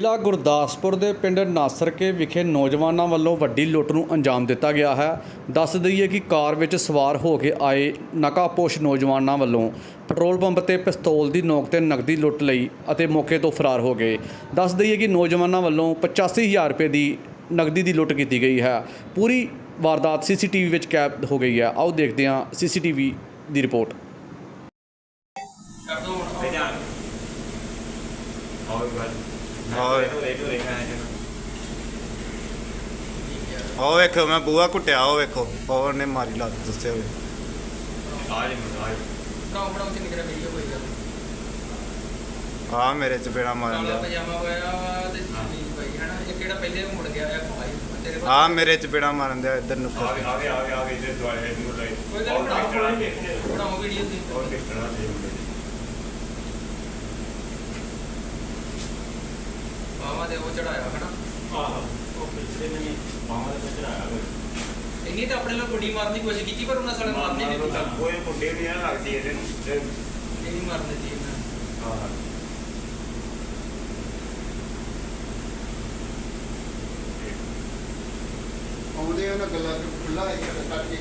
ਜ਼ਿਲ੍ਹਾ ਗੁਰਦਾਸਪੁਰ ਦੇ ਪਿੰਡ ਨਾਸਰਕੇ ਵਿਖੇ ਨੌਜਵਾਨਾਂ ਵੱਲੋਂ ਵੱਡੀ ਲੁੱਟ ਨੂੰ ਅੰਜਾਮ ਦਿੱਤਾ ਗਿਆ ਹੈ। ਦੱਸ ਦਈਏ ਕਿ ਕਾਰ ਵਿੱਚ ਸਵਾਰ ਹੋ ਕੇ ਆਏ ਨਕਾਪੋਸ਼ ਨੌਜਵਾਨਾਂ ਵੱਲੋਂ ਪੈਟਰੋਲ ਪੰਪ ਤੇ ਪਿਸਤੌਲ ਦੀ ਨੋਕ ਤੇ ਨਕਦੀ ਲੁੱਟ ਲਈ ਅਤੇ ਮੌਕੇ ਤੋਂ ਫਰਾਰ ਹੋ ਗਏ। ਦੱਸ ਦਈਏ ਕਿ ਨੌਜਵਾਨਾਂ ਵੱਲੋਂ 85000 ਰੁਪਏ ਦੀ ਨਕਦੀ ਦੀ ਲੁੱਟ ਕੀਤੀ ਗਈ ਹੈ। ਪੂਰੀ ਵਾਰਦਾਤ ਸੀਸੀਟੀਵੀ ਵਿੱਚ ਕੈਦ ਹੋ ਗਈ ਹੈ। ਆਓ ਦੇਖਦੇ ਹਾਂ ਸੀਸੀਟੀਵੀ ਦੀ ਰਿਪੋਰਟ। ਹੋਰ। ਉਹ ਵੇਖੋ ਮੈਂ ਬੂਆ ਕੁੱਟਿਆ ਉਹ ਵੇਖੋ। ਪਵਨ ਨੇ ਮਾਰੀ ਲੱਤ ਦੱਸਿਆ ਹੋਵੇ ਬਣਾਓ ਬਣਾਓ ਤੇ ਵੀਡੀਓ ਕੋਈ ਗੱਲ ਆ ਮੇਰੇ ਚਪੇੜਾ ਮਾਰਨ ਕਾਲਾ ਦਿਆ ਪਜਾਮਾ ਹੋਇਆ ਵਾ ਤੇ ਨੀਂਦ ਪਈ ਹਨਾ? ਇਹ ਕਿਹੜਾ ਪਹਿਲੇ ਮੁੜ ਗਿਆ ਆ ਭਾਈ? ਤੇਰੇ ਕੋਲ ਆ ਮੇਰੇ ਚਪੇੜਾ ਮਾਰਨ ਦਿਆ ਇੱਧਰ ਨੂੰ ਕੋਈ ਗੱਲ ਨੀ, ਬਣਾਓ ਬਣਾਓ ਵੀਡੀਓ ਦੀ ਮਾਮਾ ਦੇ ਉਹ ਚੜਾਇਆ ਹਨਾ ਇੰਨੀ ਤਾਂ ਆਪਣੇ ਨਾਲ ਗੁੱਡੀ ਮਾਰਨ ਦੀ ਕੋਸ਼ਿਸ਼ ਕੀਤੀ ਪਰ ਉਹਨਾਂ ਸਾਲੇ ਮਾਰਨੇ ਨਹੀਂ ਦਿੱਤਾ। ਨਹੀਂ ਮਾਰਨ ਦਿੱਤੀ ਇਹਨਾਂ ਆਉਂਦੇ ਉਹਨਾਂ ਗੱਲਾਂ ਚ ਖੁੱਲਾ ਇੱਕ ਕੱਟ ਕੇ